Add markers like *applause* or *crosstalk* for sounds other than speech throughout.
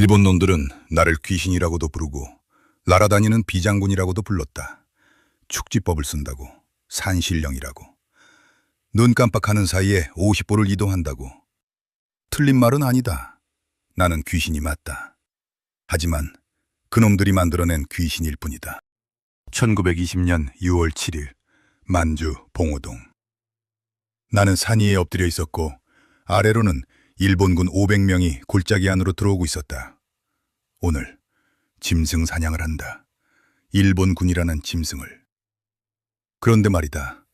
일본 놈들은 나를 귀신이라고도 부르고 날아다니는 비장군이라고도 불렀다. 축지법을 쓴다고, 산신령이라고. 눈 깜빡하는 사이에 50보를 이동한다고. 틀린 말은 아니다. 나는 귀신이 맞다. 하지만 그놈들이 만들어낸 귀신일 뿐이다. 1920년 6월 7일 만주 봉오동 나는 산 위에 엎드려 있었고 아래로는 일본군 500명이 골짜기 안으로 들어오고 있었다. 오늘 짐승 사냥을 한다. 일본군이라는 짐승을. 그런데 말이다.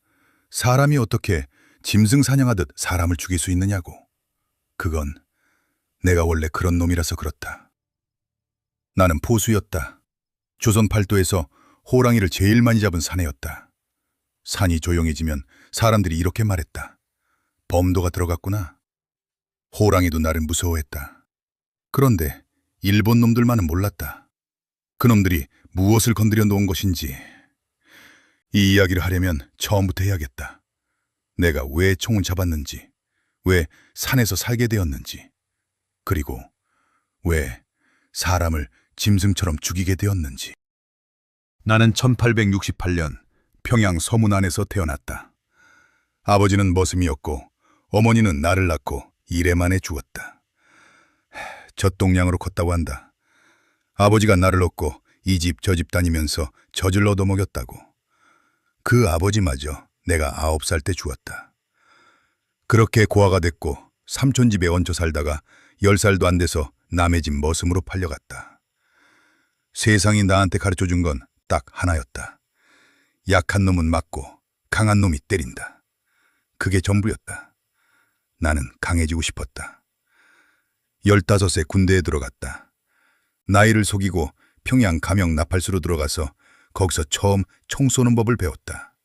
사람이 어떻게 짐승 사냥하듯 사람을 죽일 수 있느냐고. 그건 내가 원래 그런 놈이라서 그렇다. 나는 포수였다. 조선 팔도에서 호랑이를 제일 많이 잡은 사내였다. 산이 조용해지면 사람들이 이렇게 말했다. 범도가 들어갔구나. 호랑이도 나를 무서워했다. 그런데 일본 놈들만은 몰랐다. 그놈들이 무엇을 건드려 놓은 것인지 이 이야기를 하려면 처음부터 해야겠다. 내가 왜 총을 잡았는지, 왜 산에서 살게 되었는지, 그리고 왜 사람을 짐승처럼 죽이게 되었는지. 나는 1868년 평양 서문 안에서 태어났다. 아버지는 머슴이었고 어머니는 나를 낳고 이래 만에 죽었다. 젖동량으로 컸다고 한다. 아버지가 나를 얻고 이 집 저 집 다니면서 젖을 얻어먹였다고. 그 아버지마저 내가 아홉 살 때 죽었다. 그렇게 고아가 됐고 삼촌 집에 얹혀 살다가 열 살도 안 돼서 남의 집 머슴으로 팔려갔다. 세상이 나한테 가르쳐 준 건 딱 하나였다. 약한 놈은 맞고 강한 놈이 때린다. 그게 전부였다. 나는 강해지고 싶었다. 열다섯에 군대에 들어갔다. 나이를 속이고 평양 감영 나팔수로 들어가서 거기서 처음 총 쏘는 법을 배웠다.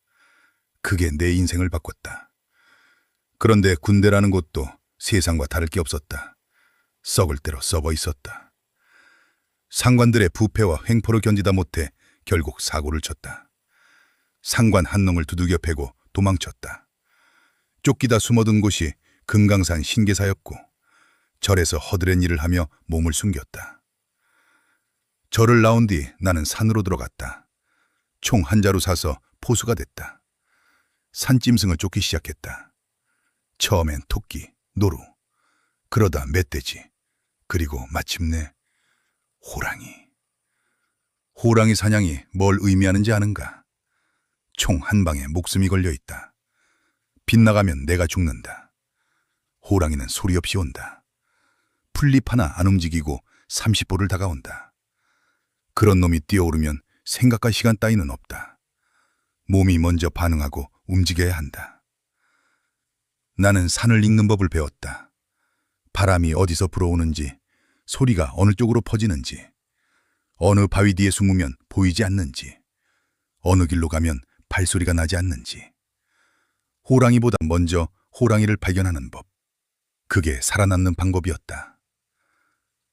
그게 내 인생을 바꿨다. 그런데 군대라는 곳도 세상과 다를 게 없었다. 썩을 대로 썩어 있었다. 상관들의 부패와 횡포를 견디다 못해 결국 사고를 쳤다. 상관 한 놈을 두들겨 패고 도망쳤다. 쫓기다 숨어든 곳이 금강산 신계사였고 절에서 허드렛 일을 하며 몸을 숨겼다. 절을 나온 뒤 나는 산으로 들어갔다. 총 한 자루 사서 포수가 됐다. 산짐승을 쫓기 시작했다. 처음엔 토끼, 노루, 그러다 멧돼지, 그리고 마침내 호랑이. 호랑이 사냥이 뭘 의미하는지 아는가? 총 한 방에 목숨이 걸려 있다. 빗나가면 내가 죽는다. 호랑이는 소리 없이 온다. 풀잎 하나 안 움직이고 30보를 다가온다. 그런 놈이 뛰어오르면 생각과 시간 따위는 없다. 몸이 먼저 반응하고 움직여야 한다. 나는 산을 읽는 법을 배웠다. 바람이 어디서 불어오는지, 소리가 어느 쪽으로 퍼지는지, 어느 바위 뒤에 숨으면 보이지 않는지, 어느 길로 가면 발소리가 나지 않는지, 호랑이보다 먼저 호랑이를 발견하는 법. 그게 살아남는 방법이었다.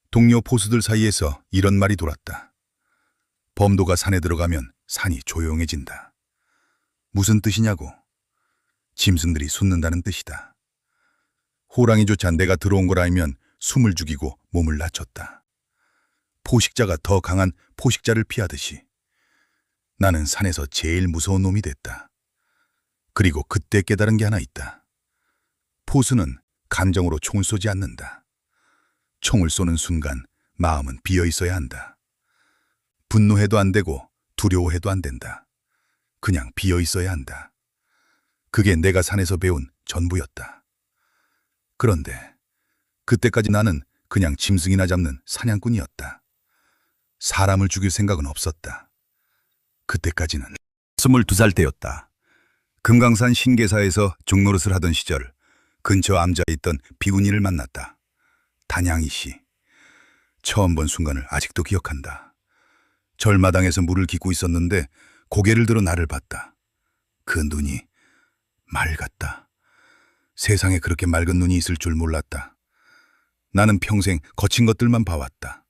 동료 포수들 사이에서 이런 말이 돌았다. 범도가 산에 들어가면 산이 조용해진다. 무슨 뜻이냐고? 짐승들이 숨는다는 뜻이다. 호랑이조차 내가 들어온 걸 알면 숨을 죽이고 몸을 낮췄다. 포식자가 더 강한 포식자를 피하듯이 나는 산에서 제일 무서운 놈이 됐다. 그리고 그때 깨달은 게 하나 있다. 포수는 감정으로 총을 쏘지 않는다. 총을 쏘는 순간 마음은 비어 있어야 한다. 분노해도 안 되고 두려워해도 안 된다. 그냥 비어 있어야 한다. 그게 내가 산에서 배운 전부였다. 그런데 그때까지 나는 그냥 짐승이나 잡는 사냥꾼이었다. 사람을 죽일 생각은 없었다. 그때까지는 22살 때였다. 금강산 신계사에서 종노릇을 하던 시절 근처 암자에 있던 비구니를 만났다. 단양이 씨. 처음 본 순간을 아직도 기억한다. 절마당에서 물을 깃고 있었는데 고개를 들어 나를 봤다. 그 눈이 맑았다. 세상에 그렇게 맑은 눈이 있을 줄 몰랐다. 나는 평생 거친 것들만 봐왔다.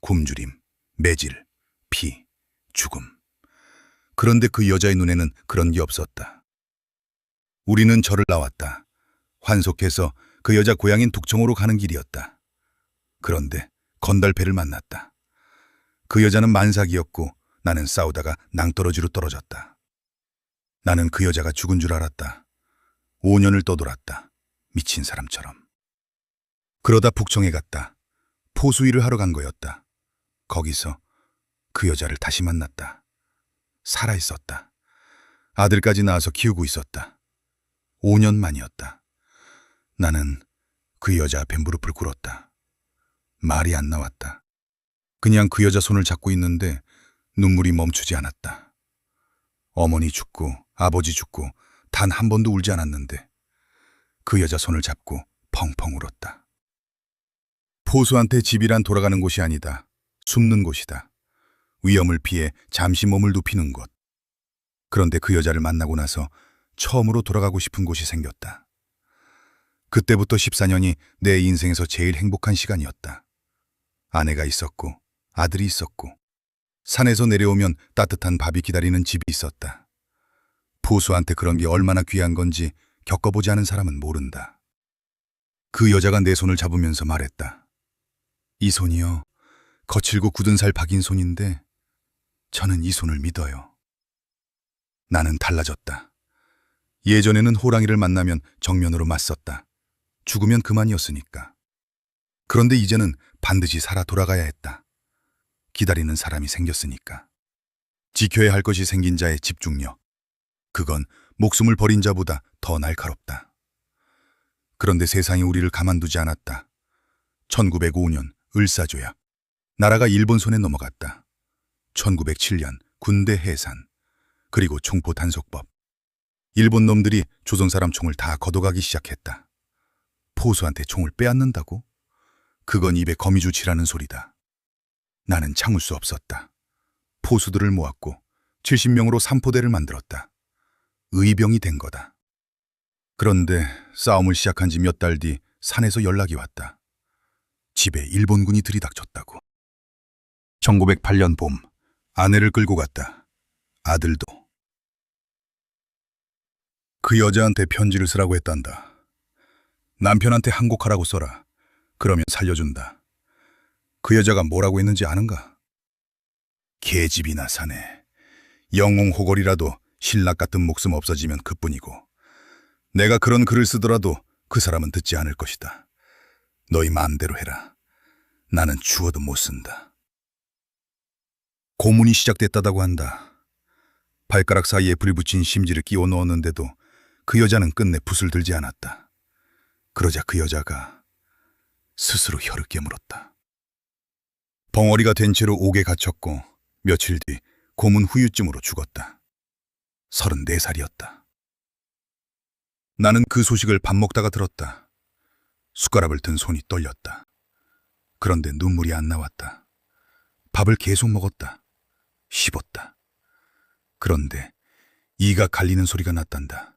굶주림, 매질, 피, 죽음. 그런데 그 여자의 눈에는 그런 게 없었다. 우리는 절을 나왔다. 환속해서 그 여자 고향인 북청으로 가는 길이었다. 그런데 건달패를 만났다. 그 여자는 만삭이었고 나는 싸우다가 낭떠러지로 떨어졌다. 나는 그 여자가 죽은 줄 알았다. 5년을 떠돌았다. 미친 사람처럼. 그러다 북청에 갔다. 포수 일을 하러 간 거였다. 거기서 그 여자를 다시 만났다. 살아 있었다. 아들까지 낳아서 키우고 있었다. 5년 만이었다. 나는 그 여자 앞에 무릎을 꿇었다. 말이 안 나왔다. 그냥 그 여자 손을 잡고 있는데 눈물이 멈추지 않았다. 어머니 죽고 아버지 죽고 단 한 번도 울지 않았는데 그 여자 손을 잡고 펑펑 울었다. 포수한테 집이란 돌아가는 곳이 아니다. 숨는 곳이다. 위험을 피해 잠시 몸을 눕히는 곳. 그런데 그 여자를 만나고 나서 처음으로 돌아가고 싶은 곳이 생겼다. 그때부터 14년이 내 인생에서 제일 행복한 시간이었다. 아내가 있었고 아들이 있었고 산에서 내려오면 따뜻한 밥이 기다리는 집이 있었다. 포수한테 그런 게 얼마나 귀한 건지 겪어보지 않은 사람은 모른다. 그 여자가 내 손을 잡으면서 말했다. 이 손이요. 거칠고 굳은 살 박인 손인데 저는 이 손을 믿어요. 나는 달라졌다. 예전에는 호랑이를 만나면 정면으로 맞섰다. 죽으면 그만이었으니까. 그런데 이제는 반드시 살아 돌아가야 했다. 기다리는 사람이 생겼으니까. 지켜야 할 것이 생긴 자의 집중력. 그건 목숨을 버린 자보다 더 날카롭다. 그런데 세상이 우리를 가만두지 않았다. 1905년 을사조약. 나라가 일본 손에 넘어갔다. 1907년 군대 해산. 그리고 총포 단속법. 일본 놈들이 조선 사람 총을 다 걷어가기 시작했다. 포수한테 총을 빼앗는다고? 그건 입에 거미줄 치라는 소리다. 나는 참을 수 없었다. 포수들을 모았고 70명으로 삼포대를 만들었다. 의병이 된 거다. 그런데 싸움을 시작한 지 몇 달 뒤 산에서 연락이 왔다. 집에 일본군이 들이닥쳤다고. 1908년 봄 아내를 끌고 갔다. 아들도. 그 여자한테 편지를 쓰라고 했단다. 남편한테 항곡하라고 써라. 그러면 살려준다. 그 여자가 뭐라고 했는지 아는가? 개집이나 사네. 영웅 호걸이라도 신락 같은 목숨 없어지면 그뿐이고 내가 그런 글을 쓰더라도 그 사람은 듣지 않을 것이다. 너희 마음대로 해라. 나는 죽어도 못 쓴다. 고문이 시작됐다다고 한다. 발가락 사이에 불 붙인 심지를 끼워 넣었는데도 그 여자는 끝내 붓을 들지 않았다. 그러자 그 여자가 스스로 혀를 깨물었다. 벙어리가 된 채로 옥에 갇혔고 며칠 뒤 고문 후유증으로 죽었다. 34살이었다. 나는 그 소식을 밥 먹다가 들었다. 숟가락을 든 손이 떨렸다. 그런데 눈물이 안 나왔다. 밥을 계속 먹었다. 씹었다. 그런데 이가 갈리는 소리가 났단다.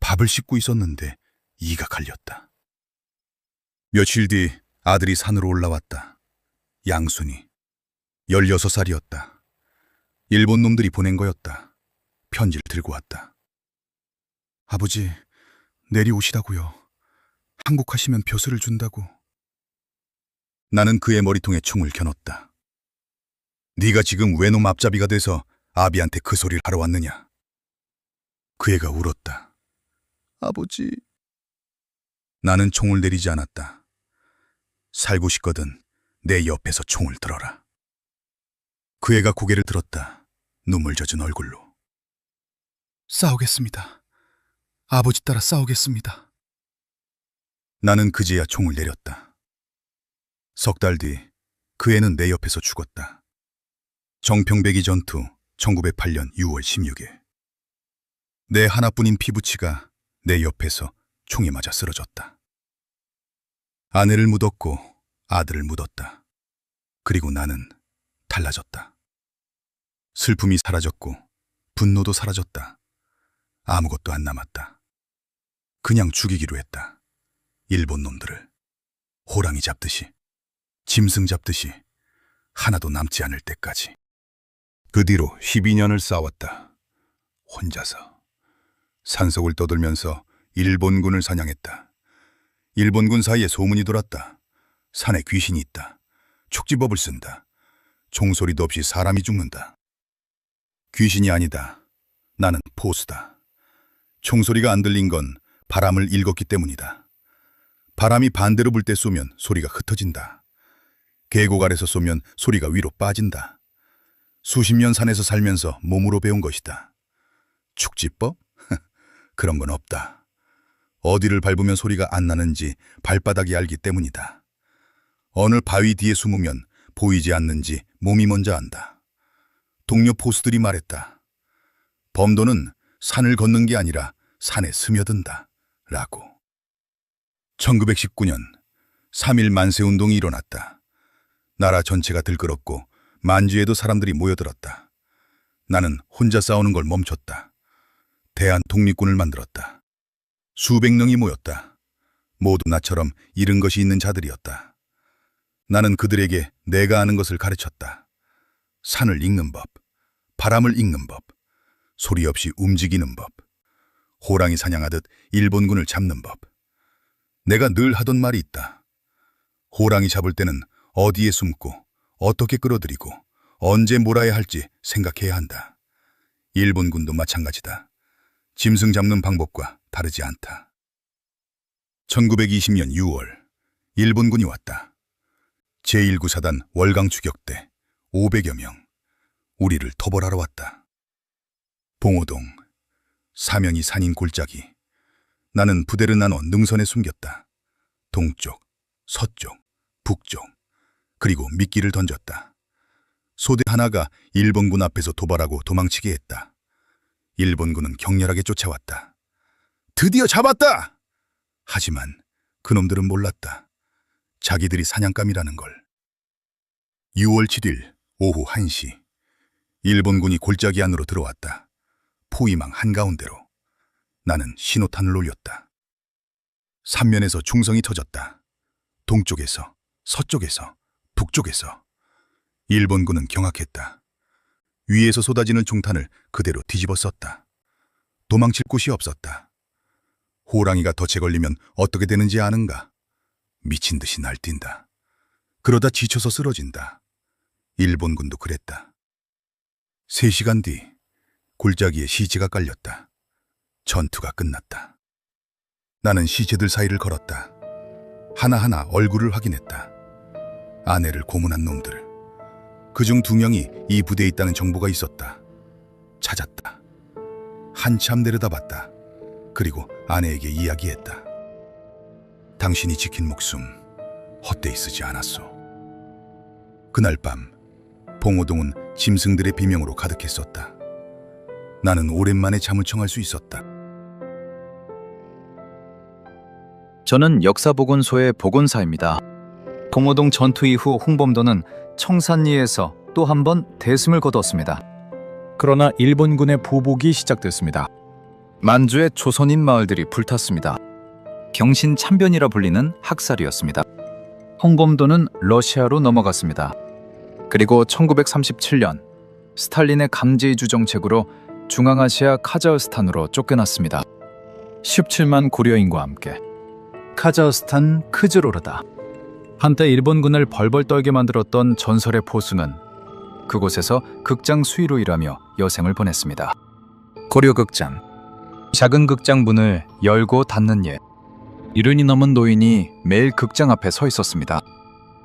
밥을 씹고 있었는데 이가 갈렸다. 며칠 뒤 아들이 산으로 올라왔다. 양순이. 16살이었다. 일본 놈들이 보낸 거였다. 편지를 들고 왔다. 아버지, 내려오시라고요. 항복하시면 벼슬을 준다고. 나는 그의 머리통에 총을 겨눴다. 네가 지금 외놈 앞잡이가 돼서 아비한테 그 소리를 하러 왔느냐? 그 애가 울었다. 아버지. 나는 총을 내리지 않았다. 살고 싶거든 내 옆에서 총을 들어라. 그 애가 고개를 들었다. 눈물 젖은 얼굴로. 싸우겠습니다. 아버지 따라 싸우겠습니다. 나는 그제야 총을 내렸다. 석 달 뒤 그 애는 내 옆에서 죽었다. 정평배기 전투 1908년 6월 16일. 내 하나뿐인 피부치가 내 옆에서 총에 맞아 쓰러졌다. 아내를 묻었고 아들을 묻었다. 그리고 나는 달라졌다. 슬픔이 사라졌고 분노도 사라졌다. 아무것도 안 남았다. 그냥 죽이기로 했다. 일본 놈들을. 호랑이 잡듯이, 짐승 잡듯이 하나도 남지 않을 때까지. 그 뒤로 12년을 싸웠다. 혼자서. 산속을 떠돌면서 일본군을 사냥했다. 일본군 사이에 소문이 돌았다. 산에 귀신이 있다. 축지법을 쓴다. 종소리도 없이 사람이 죽는다. 귀신이 아니다. 나는 포수다. 총소리가 안 들린 건 바람을 읽었기 때문이다. 바람이 반대로 불 때 쏘면 소리가 흩어진다. 계곡 아래서 쏘면 소리가 위로 빠진다. 수십 년 산에서 살면서 몸으로 배운 것이다. 축지법? *laughs* 그런 건 없다. 어디를 밟으면 소리가 안 나는지 발바닥이 알기 때문이다. 어느 바위 뒤에 숨으면 보이지 않는지 몸이 먼저 안다. 동료 포수들이 말했다. 범도는 산을 걷는 게 아니라 산에 스며든다. 라고. 1919년 3일 만세운동이 일어났다. 나라 전체가 들끓었고 만주에도 사람들이 모여들었다. 나는 혼자 싸우는 걸 멈췄다. 대한 독립군을 만들었다. 수백 명이 모였다. 모두 나처럼 잃은 것이 있는 자들이었다. 나는 그들에게 내가 아는 것을 가르쳤다. 산을 읽는 법, 바람을 읽는 법, 소리 없이 움직이는 법, 호랑이 사냥하듯 일본군을 잡는 법. 내가 늘 하던 말이 있다. 호랑이 잡을 때는 어디에 숨고 어떻게 끌어들이고 언제 몰아야 할지 생각해야 한다. 일본군도 마찬가지다. 짐승 잡는 방법과 다르지 않다. 1920년 6월 일본군이 왔다. 제1구사단 월강 추격대 500여 명. 우리를 토벌하러 왔다. 봉오동, 사면이 산인 골짜기. 나는 부대를 나눠 능선에 숨겼다. 동쪽, 서쪽, 북쪽, 그리고 미끼를 던졌다. 소대 하나가 일본군 앞에서 도발하고 도망치게 했다. 일본군은 격렬하게 쫓아왔다. 드디어 잡았다! 하지만 그놈들은 몰랐다. 자기들이 사냥감이라는 걸. 6월 7일 오후 1시 일본군이 골짜기 안으로 들어왔다. 포위망 한가운데로. 나는 신호탄을 올렸다. 삼면에서 중성이 터졌다. 동쪽에서, 서쪽에서, 북쪽에서. 일본군은 경악했다. 위에서 쏟아지는 중탄을 그대로 뒤집어 썼다. 도망칠 곳이 없었다. 호랑이가 덫에 걸리면 어떻게 되는지 아는가? 미친 듯이 날뛴다. 그러다 지쳐서 쓰러진다. 일본군도 그랬다. 세 시간 뒤 골짜기에 시체가 깔렸다. 전투가 끝났다. 나는 시체들 사이를 걸었다. 하나하나 얼굴을 확인했다. 아내를 고문한 놈들. 그중 두 명이 이 부대에 있다는 정보가 있었다. 찾았다. 한참 내려다봤다. 그리고 아내에게 이야기했다. 당신이 지킨 목숨 헛되이 쓰지 않았소. 그날 밤 봉오동은 짐승들의 비명으로 가득했었다. 나는 오랜만에 잠을 청할 수 있었다. 저는 역사보건소의 보건사입니다. 봉오동 전투 이후 홍범도는 청산리에서 또 한 번 대승을 거뒀습니다. 그러나 일본군의 보복이 시작됐습니다. 만주의 조선인 마을들이 불탔습니다. 경신 참변이라 불리는 학살이었습니다. 홍범도는 러시아로 넘어갔습니다. 그리고 1937년 스탈린의 감제이주 정책으로 중앙아시아 카자흐스탄으로 쫓겨났습니다. 17만 고려인과 함께 카자흐스탄 크즈로르다. 한때 일본군을 벌벌 떨게 만들었던 전설의 포수는 그곳에서 극장 수위로 일하며 여생을 보냈습니다. 고려극장 작은 극장 문을 열고 닫는 예 이른이 넘은 노인이 매일 극장 앞에 서 있었습니다.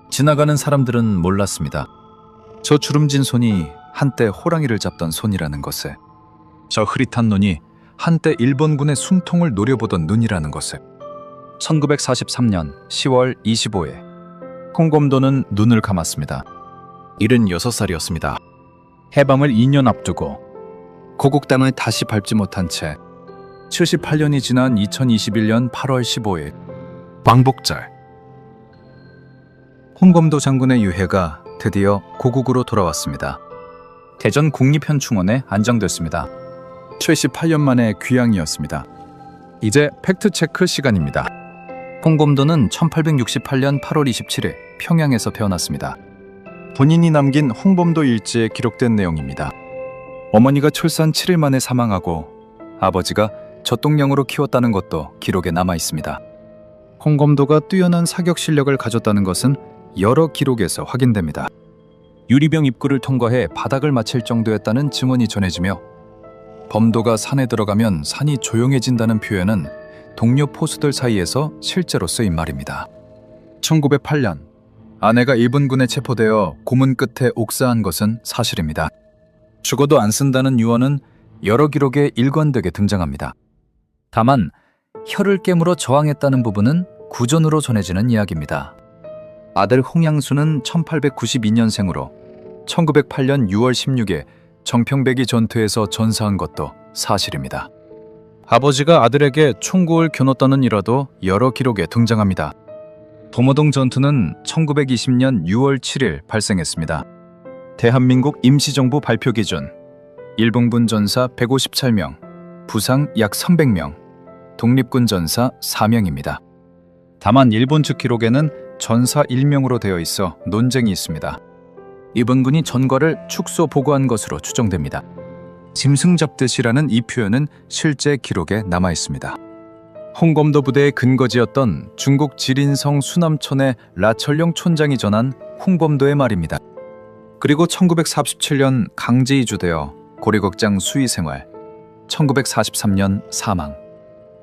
지나가는 사람들은 몰랐습니다. 저 주름진 손이 한때 호랑이를 잡던 손이라는 것을 저 흐릿한 눈이 한때 일본군의 숨통을 노려보던 눈이라는 것을 1943년 10월 25일 홍검도는 눈을 감았습니다. 76살이었습니다. 해방을 2년 앞두고 고국 땅을 다시 밟지 못한 채 78년이 지난 2021년 8월 15일 광복절 홍검도 장군의 유해가 드디어 고국으로 돌아왔습니다. 대전 국립현충원에 안정됐습니다. 78년 만의 귀향이었습니다. 이제 팩트체크 시간입니다. 홍검도는 1868년 8월 27일 평양에서 태어났습니다. 본인이 남긴 홍범도 일지에 기록된 내용입니다. 어머니가 출산 7일 만에 사망하고 아버지가 젖동량으로 키웠다는 것도 기록에 남아 있습니다. 홍검도가 뛰어난 사격 실력을 가졌다는 것은 여러 기록에서 확인됩니다. 유리병 입구를 통과해 바닥을 맞힐 정도였다는 증언이 전해지며 범도가 산에 들어가면 산이 조용해진다는 표현은 동료 포수들 사이에서 실제로 쓰인 말입니다. 1908년 아내가 일본군에 체포되어 고문 끝에 옥사한 것은 사실입니다. 죽어도 안 쓴다는 유언은 여러 기록에 일관되게 등장합니다. 다만 혀를 깨물어 저항했다는 부분은 구전으로 전해지는 이야기입니다. 아들 홍양수는 1892년생으로 1908년 6월 16일 정평배기 전투에서 전사한 것도 사실입니다. 아버지가 아들에게 총구를 겨눴다는 일화도 여러 기록에 등장합니다. 도모동 전투는 1920년 6월 7일 발생했습니다. 대한민국 임시정부 발표 기준 일본군 전사 157명, 부상 약 300명, 독립군 전사 4명입니다. 다만 일본 측 기록에는 전사 1명으로 되어 있어 논쟁이 있습니다. 일본군이 전과를 축소 보고한 것으로 추정됩니다. 짐승 잡듯이라는 이 표현은 실제 기록에 남아 있습니다. 홍검도 부대의 근거지였던 중국 지린성 수남촌의 라철령 촌장이 전한 홍범도의 말입니다. 그리고 1947년 강제 이주되어 고리극장 수의 생활, 1943년 사망,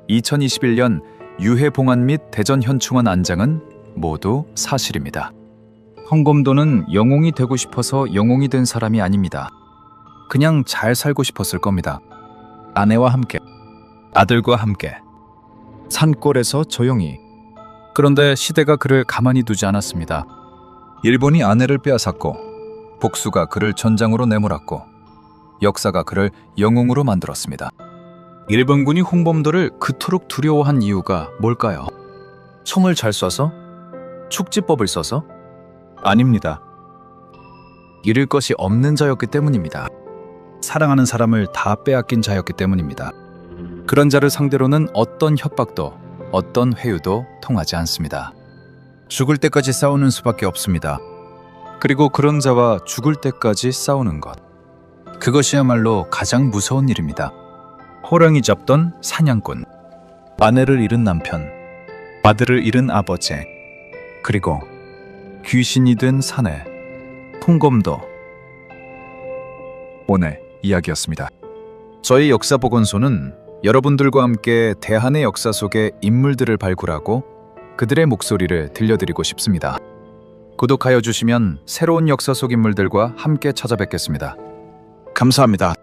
2021년 유해 봉안 및 대전 현충원 안장은 모두 사실입니다. 홍검도는 영웅이 되고 싶어서 영웅이 된 사람이 아닙니다. 그냥 잘 살고 싶었을 겁니다. 아내와 함께, 아들과 함께, 산골에서 조용히. 그런데 시대가 그를 가만히 두지 않았습니다. 일본이 아내를 빼앗았고, 복수가 그를 전장으로 내몰았고, 역사가 그를 영웅으로 만들었습니다. 일본군이 홍범도를 그토록 두려워한 이유가 뭘까요? 총을 잘 쏴서? 축지법을 써서? 아닙니다. 잃을 것이 없는 자였기 때문입니다. 사랑하는 사람을 다 빼앗긴 자였기 때문입니다. 그런 자를 상대로는 어떤 협박도 어떤 회유도 통하지 않습니다. 죽을 때까지 싸우는 수밖에 없습니다. 그리고 그런 자와 죽을 때까지 싸우는 것. 그것이야말로 가장 무서운 일입니다. 호랑이 잡던 사냥꾼, 아내를 잃은 남편, 아들을 잃은 아버지, 그리고 귀신이 된 사내, 풍검도. 오늘 이야기였습니다. 저희 역사 보건소는 여러분들과 함께 대한의 역사 속의 인물들을 발굴하고 그들의 목소리를 들려드리고 싶습니다. 구독하여 주시면 새로운 역사 속 인물들과 함께 찾아뵙겠습니다. 감사합니다.